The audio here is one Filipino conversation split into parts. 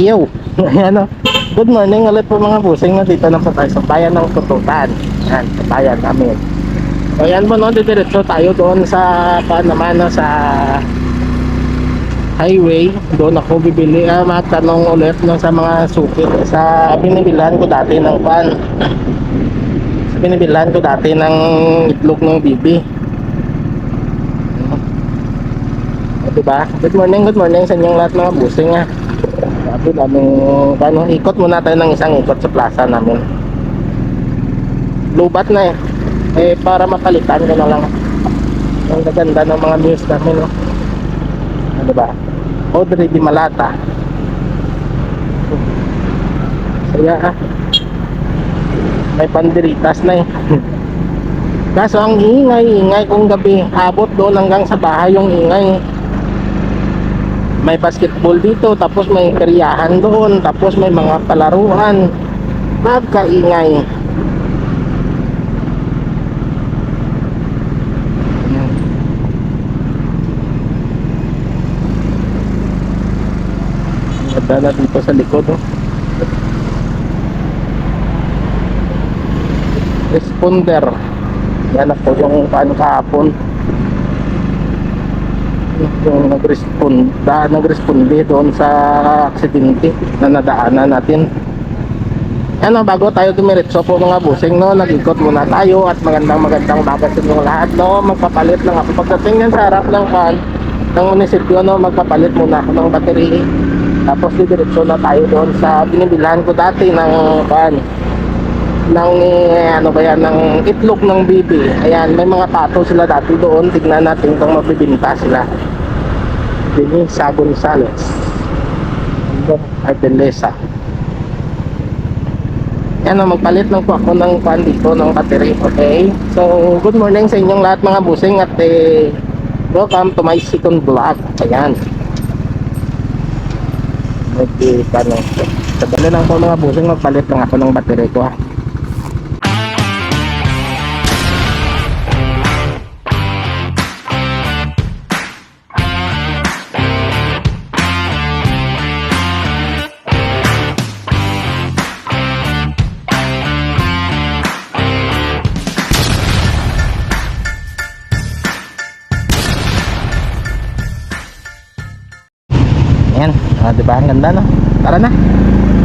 Yo! Ayan o. Good morning ulit po mga busing na dito na po tayo sa bayan ng Tututan. Yan, sa bayan namin. So yan po no, didiretso tayo doon sa, pa naman no, sa highway. Doon ako bibili, ah, matanong ulit no, sa mga suki. Sa binibilan ko dati ng pan. Sa binibilan ko dati ng itlog ng bibi. Diba? Good morning, good morning sa inyong lahat mga busing ha. Sabi namin, paano, ikot muna tayo ng isang ikot sa plaza namin. Lubat na eh. Eh, para mapalitan ko na lang. Ang gaganda ng mga views namin, no? Ano ba? Audrey Di Malata. Saya ah. May pandiritas na eh. Kaso ang ingay-ingay kung gabi, abot doon hanggang sa bahay yung ingay may basketball dito tapos may karyahan doon tapos may mga palaruan. Magkaingay. Na dito sa likod oh. responder. Yan ako yung paano kahapon yung nag-respond da, nag-responde doon sa aksidente na nadaanan natin. Ano bago tayo dumiretso po mga busing no? Nag-ikot muna tayo at magandang magandang bagat sa inyo lahat no? Magpapalit lang ako. Pagdating yan sa harap ng pan ng munisipyo no? Magpapalit muna ako ng battery tapos didiretso na tayo doon sa binibilhan ko dati ng pan ng eh, ano ba yan ng itlog ng bibi. Ayan may mga pato sila dati doon. Tignan natin kung mabibinta sila. Dini sa Gonzales Ardelesa yan o magpalit lang po ako ng pan dito ng battery okay? So good morning sa inyong lahat mga busing at eh, welcome to my second vlog. Ayan. Medyo ano Sabali lang po mga busing magpalit lang ako ng battery ko ha ah, di ba? Ang ganda, no? Tara na.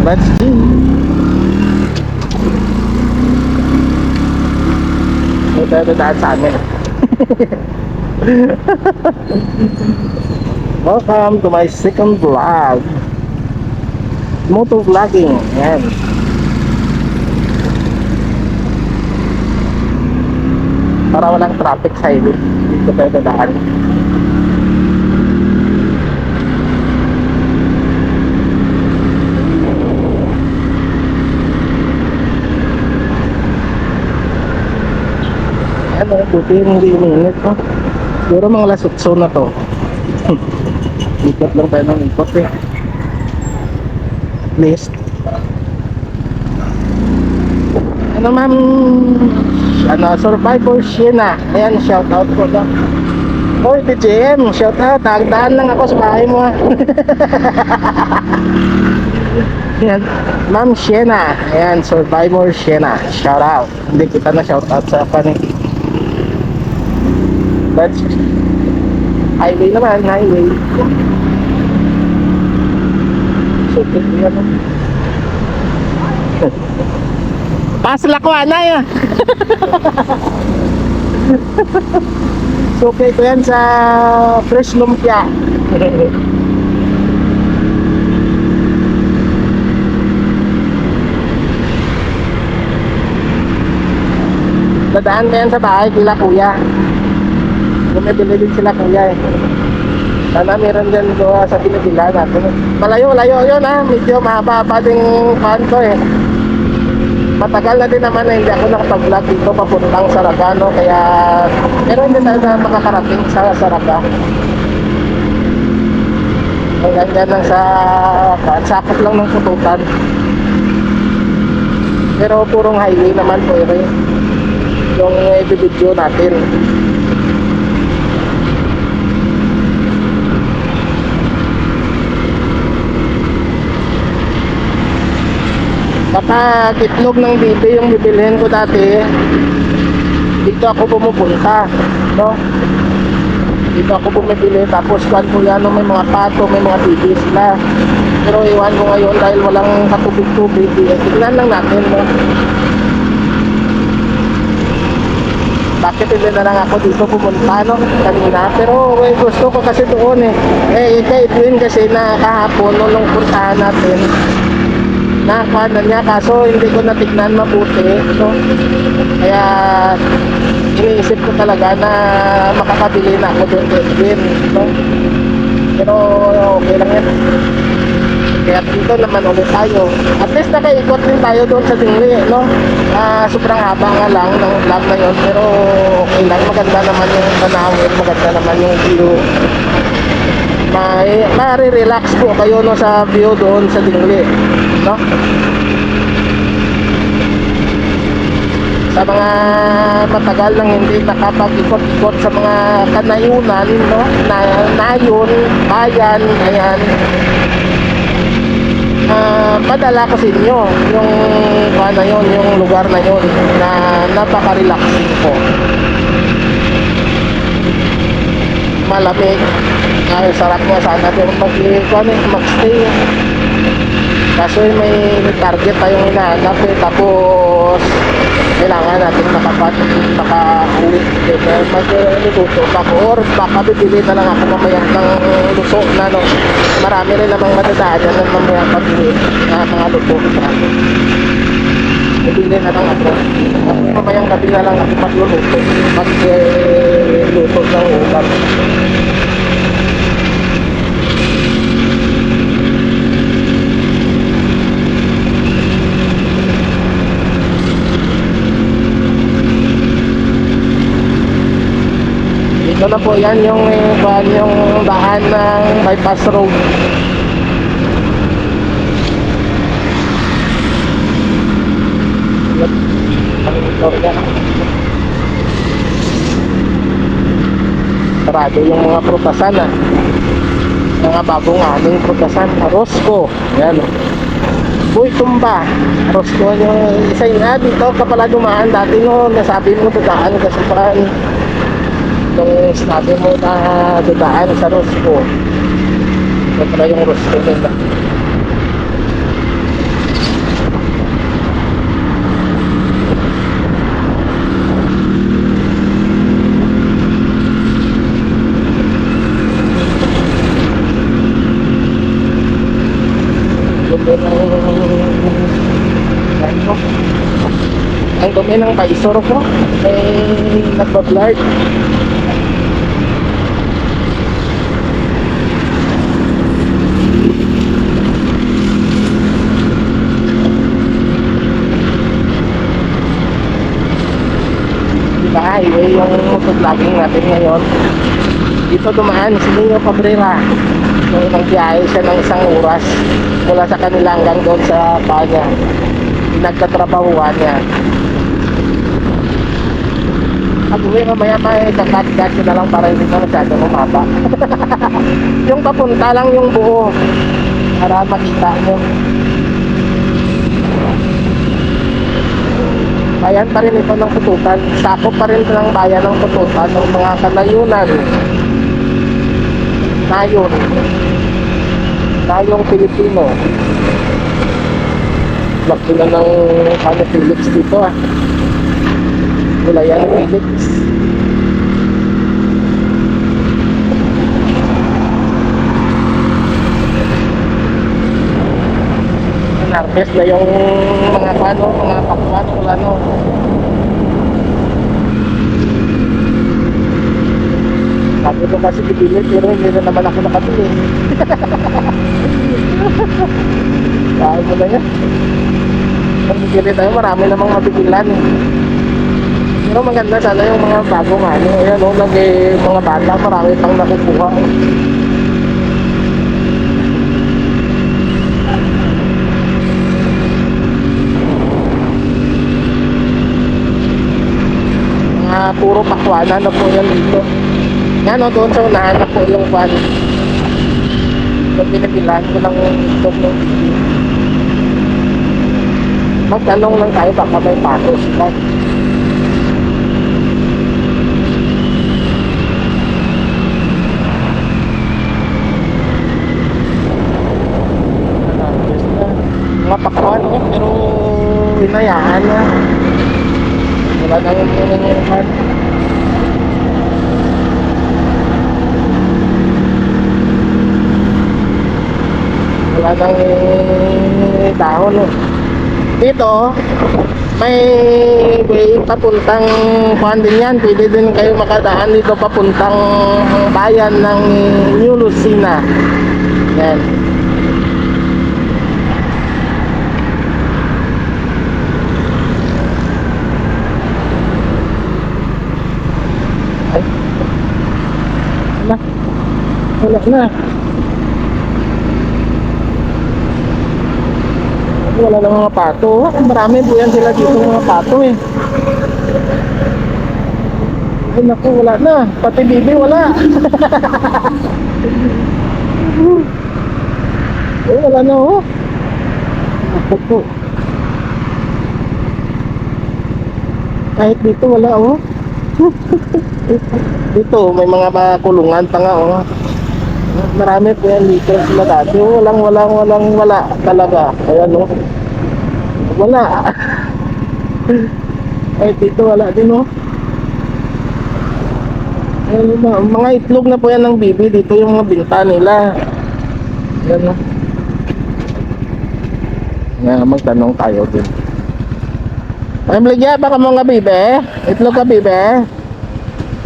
Let's see. Ito, ito, daan sa amin. Welcome to my second vlog. Moto vlogging. Ayan. Para walang traffic sa highway. Dito tayo dadaan. Ano, buti hindi uminit no? Siguro mga lasutso na to. ikot lang tayo ng ikot eh. Least. Ano ma'am, ano, Survivor Sheena. Ayan, shout out ko lang. Hoy, BGM, shout out. Nagdaan lang ako sa bahay mo ha. Ayan, Ma'am Sheena. Ayan, Survivor Sheena. Shout out. Hindi kita na shout out sa kanin. That's highway naman, highway. So, yan. Pasla ko anay ah. so, okay ko yan sa fresh lumpia. Dadaan ka yan sa bahay kila kuya. Bumibili din sila kuya eh. Sana meron din doon sa binibila natin. Malayo, layo yun ha. Medyo mahaba pa ding kanto eh. Matagal na din naman na hindi ako nakapag-vlog dito papuntang Saragano. Kaya meron din tayo na makakarating sa Saraga. Hanggang dyan lang sa sakop lang ng pututan. Pero purong highway naman po eh. Yung i-video natin. Kapag itlog ng bibi yung bibilhin ko dati, dito ako pumupunta, no? Dito ako bumibili tapos kwan ko yan, may mga pato, may mga bibi sila. Pero iwan ko ngayon dahil walang katubig-tubig, eh, tignan lang natin, no? Bakit hindi na lang ako dito pumunta, no? Kanina. Pero eh, gusto ko kasi doon eh. Eh, Edwin kasi na kahapon, no, nung natin, nakuha na niya kaso hindi ko natignan mabuti no? kaya iniisip ko talaga na makakabili na ako doon kay Edwin no? pero okay lang yan kaya dito naman ulit tayo at least nakaikot din tayo doon sa tingli no? Ah, sobrang haba nga lang ng vlog na yun pero okay lang maganda naman yung tanawin maganda naman yung view may mare-relax po kayo no sa view doon sa tingli no? Sa mga matagal nang hindi nakapag-ikot-ikot sa mga kanayunan no? Na nayon bayan ayan. Ah, padala ko sa inyo yung ano yun, yung lugar na yun na napaka-relaxing po. Malamig. Ay sarap nga sana mag ano, magstay. kaso eh, may target tayong hinahanap eh tapos kailangan natin makapat makauwi eh, magluluto pa ako or baka bibili na lang ako mamaya ng luto na no marami rin namang madadaanan ng mamaya pabili na mga luto bibili na lang ako. Mamayang gabi na lang ako magluluto mag eh, luto ng ulam Dito na po yan yung kuhan, yung daan ng bypass road. Sarado yung mga prutasan ah. Mga bagong aming prutasan. Rosco. Yan. Uy, tumba. Rosco yung isa yun. Ah, dito ka pala dumaan dati no. Nasabi mo dadaan ka sa nung sinabi mo na dadaan sa Rosco. Ito pala yung Rosco. Ano? Ang dumi ng paisor ko. May nagbablard. Highway yung motovlogging natin ngayon. Dito dumaan si Nino Cabrera. Nung nagbiyahe siya ng isang oras mula sa kanila hanggang doon sa kanya. Nagkatrabahuan niya. Sabi ko mamaya may kakat-kat ko na lang para hindi na masyadong umaba. yung papunta lang yung buo para makita nyo. Bayan pa rin ito ng pututan. Sakop pa rin ito ng bayan ng pututan ng mga kanayunan. Nayon. Nayong Pilipino. Laki na ng ano, Felix dito ah. Wala yan Felix. Harvest na yung mga ano, mga kapwan, wala no. Sabi ko kasi bibili pero hindi na naman ako nakabili. Kaya mo na yan. Kung bibili tayo, marami namang mabibilan eh. Pero maganda sana yung mga bagong ano. Ayan o, nag eh, mga bata, marami pang nakukuha. Mga puro pakwanan na po yan dito. Yan o, doon sa unahan na po yung kwan. Yung pinapilan ko ng itlog ng bibi. Magtanong lang tayo baka may patos pa. Mga pakwan eh, pero inayaan na. Wala nang nangyayari. Wala nang dahon eh. Dito, may way papuntang kuhan din yan. Pwede din kayo makadaan dito papuntang bayan ng New Lucina. Yan. Wala na. Wala lang mga pato. Marami po yan sila dito mga pato eh. Ay naku, wala na. Pati bibi wala. eh, wala na oh. Ako po. Kahit dito wala oh. dito may mga kulungan pa nga oh. Marami po yan dito sila dati. Oh, Walang, walang, walang, wala talaga. Ayan, no? Wala. Ay, dito wala din, no? Ayan, mga, itlog na po yan ng bibi. Dito yung mga binta nila. Ayan, no? Nga, magtanong tayo din. Ay, bligya, baka mo nga bibe? Itlog ka bibe?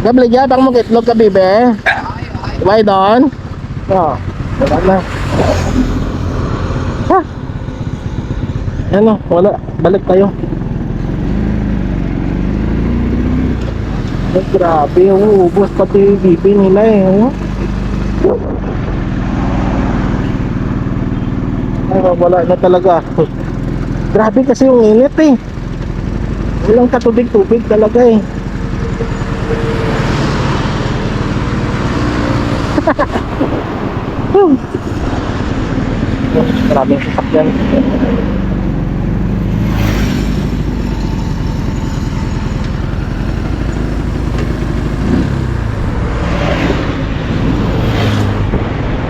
Gabligya, baka mo itlog ka bibe? Why doon? Oh, wala na. Ha? Ano, wala. Balik tayo. Ay, grabe, uubos pati yung bibi nila eh. Oh. Ay, wala na talaga. Grabe kasi yung init eh. Walang katubig-tubig talaga eh. Hmm. Oh, maraming sasakyan.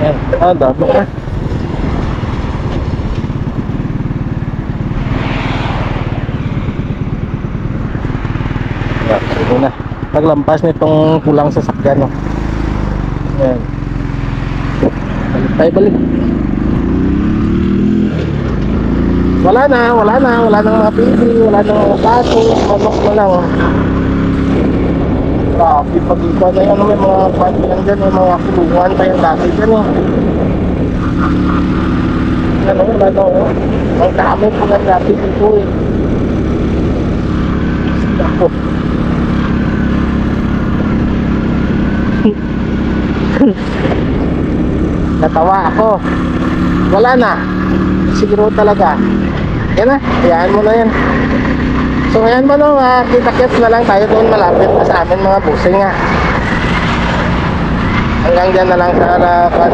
Ayan, ah, dami na. Ayan, ito na. Paglampas nitong pulang sasakyan. No? Ayan. Balik tayo, balik. Wala na, wala na, wala nang mga baby, wala nang mga baso, manok na lang. oh. Grabe, pag iba na yan, may mga pati yan dyan, may mga kulungan pa yung dati dyan eh. Ano, wala na oh. Ang dami po ng dati dito eh. Ako. Natawa ako. Wala na. Siguro talaga. Yan na. Hayaan mo na yan. So ayan mo no, uh, kita-kits na lang tayo doon malapit sa amin mga busing nga. Hanggang dyan na lang sa harapan.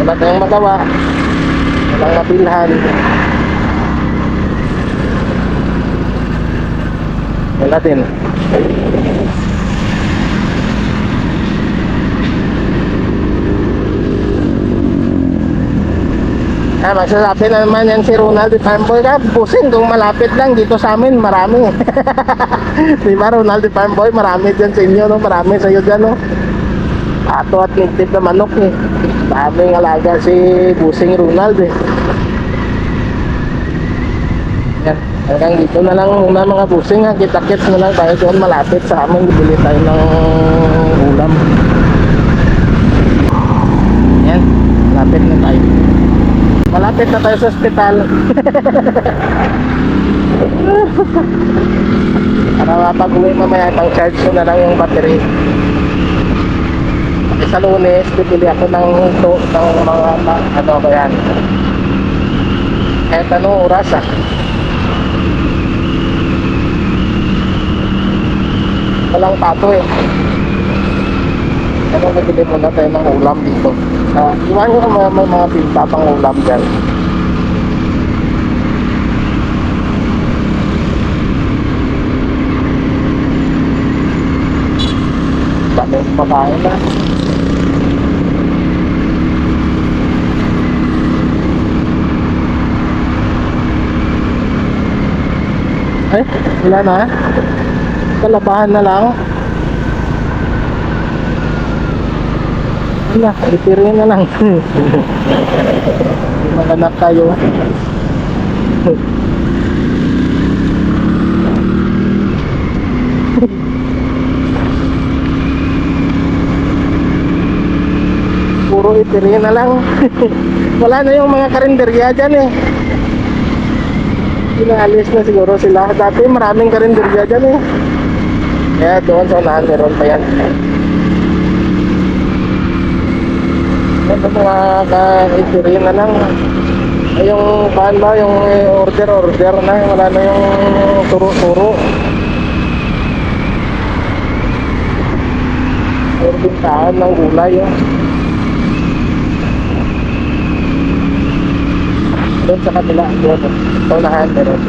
Wala tayong magawa. Walang mabilhan. Wala din. Ah, magsasabi na naman yan si Ronald de Farmboy ka, busing kung malapit lang dito sa amin, marami. Di ba Ronald de Farmboy, marami dyan sa inyo, no? marami sa'yo dyan, no? Ato at nitip na manok, eh. Daming alaga si Busing Ronald, eh. Yan. Hanggang dito na lang muna mga busing, ha. Kita-kits na lang tayo doon malapit sa amin, bibili tayo ng ulam. Yan, malapit na tayo. Malapit na tayo sa ospital. Para mapag-uwi mamaya, pang charge ko na lang yung battery. Kasi sa lunes, bibili ako ng to, ng mga, ano ba yan. Kahit anong oras ah. Walang pato eh. Pero nabili muna tayo ng ulam dito. Ah, uh, iwan ko naman may mga pinta pang ulam dyan. Dami makain na. Ay, wala na. Kalabahan na lang. Wala, itirin na lang. Maganap tayo. Puro itirin na lang. Wala na yung mga karinderya dyan eh. Pinaalis na siguro sila. Dati maraming karinderya dyan eh. Kaya doon sa unahan meron pa yan. Ito mga ka-itirin na lang. Yung paan ba, yung order-order na, wala na yung turo-turo. Puro bintahan ng gulay. Oh. Doon sa kabila, doon. Sa unahan, meron.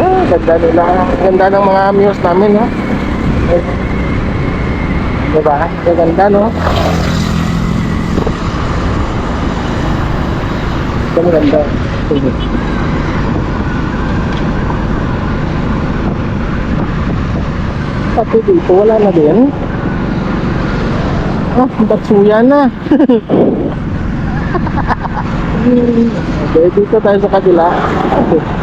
Ah, ganda nila. Ganda ng mga muse namin, no? Diba? Ganda, no? Ito maganda. Pati dito, wala na din. Ah, batsuya na. okay, dito tayo sa kabila. Okay.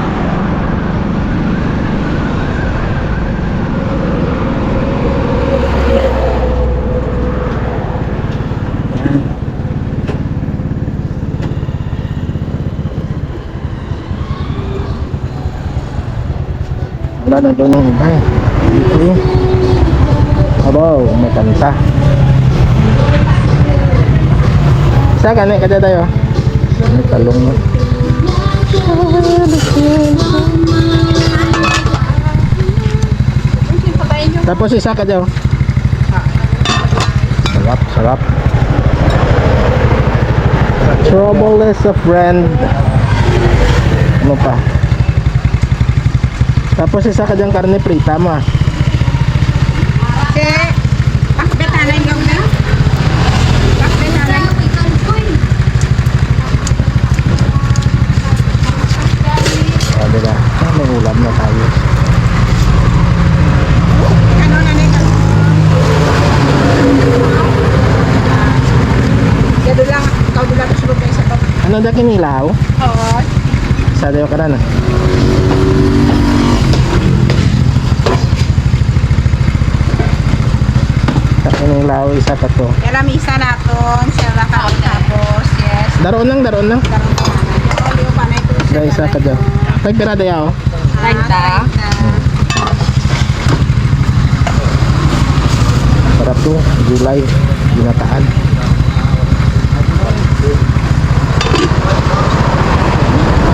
Wala na doon yung iba. Eh. Abaw, may kanta. Sa kanin kada tayo. May talong no. Tapos isa ka daw. Sarap, sarap. Trouble is a friend. Ano pa? Tapos isa ka diyang karne prita mo. ah. Che, pakbetanan yung na. Pakbetanan. O, diba? Ah, may ulam na tayo. Ano na nito? Gado lang, ikaw lang sa baba. Ano da kinilaw? Oo. Sa dayo ka na na. Sa kinilaw, isa ka to. Kaya misa naton, siya lang ka tapos, yes. Daroon lang, daroon lang. Karoon ka na. Oliw pa na ito. Sa isa ka daw. Tagpira dayo. Tagta. Sarap to. Gulay. Ginataan.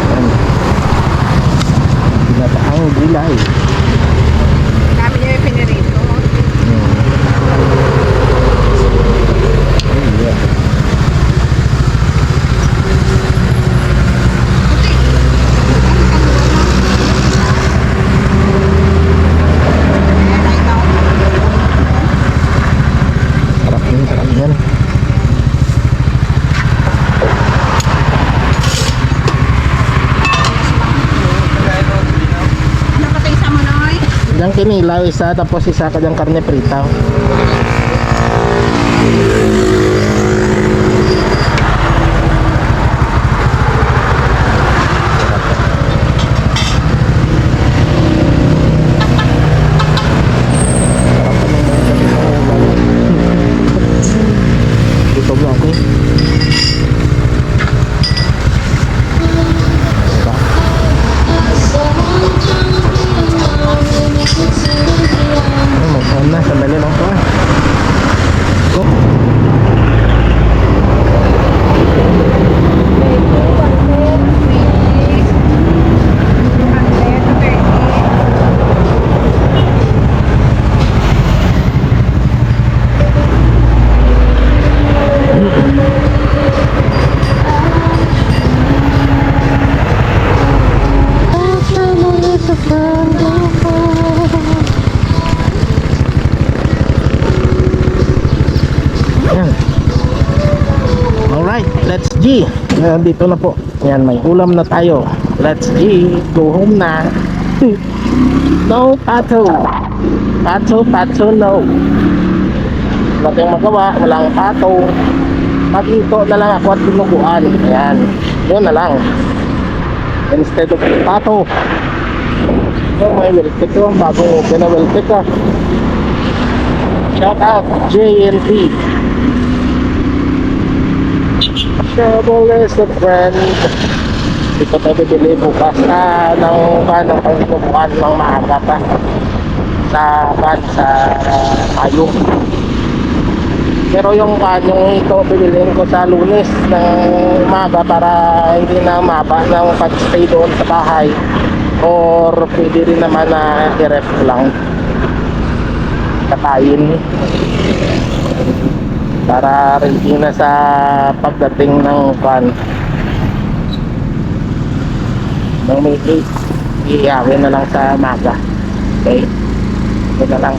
Ayan. Ginataang gulay. Dami niya yung pinirito. Hmm. Oh, yeah. Sarap yun, sarap yan. Ka tayo sa manoy? Diyan kinilaw isa, tapos isa ka diyang karne prita. Nandito na po. Yan, may ulam na tayo. Let's G. Go home na. no, pato. Pato, pato, no. Wala tayong magawa. Walang pato. Magito na lang ako at pinuguan. Ayan. Yun na lang. Instead of pato. Oh, may welcome ko. Bago pinawelcome ka. Shout out JNT. Trouble is a friend. Dito tayo bibili bukas na ng van ng pangbubukan ng maaga pa. Sa van sa uh, Ayong. Pero yung van, yung ito bibiliin ko sa lunes ng umaga para hindi na maba ng pag-stay doon sa bahay. Or pwede rin naman na i-ref lang. Katayin para ready na sa pagdating ng van. Ng may 8 iiyawin na lang sa maga. Okay? Ito na lang.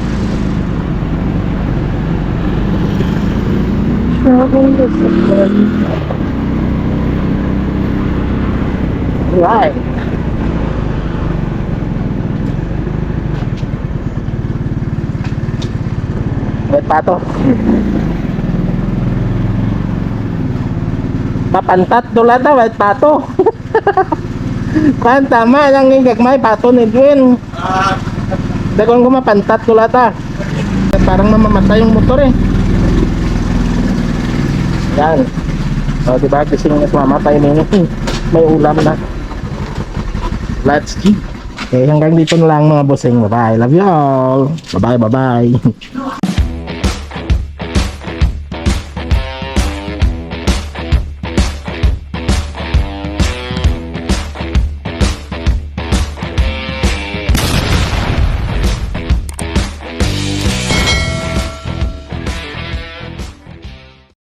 Right. Wait pa to. Mapantat dola ta wait pato. Kan tama lang yung gagmay pato ni Edwin. Dagon ko mapantat dola ta. Parang mamamatay yung motor eh. Yan. O, diba? Gising na mamatay yun. May ulam na. Let's keep. Okay, hanggang dito na lang mga bossing. Bye-bye. Love you all. Bye-bye, bye-bye.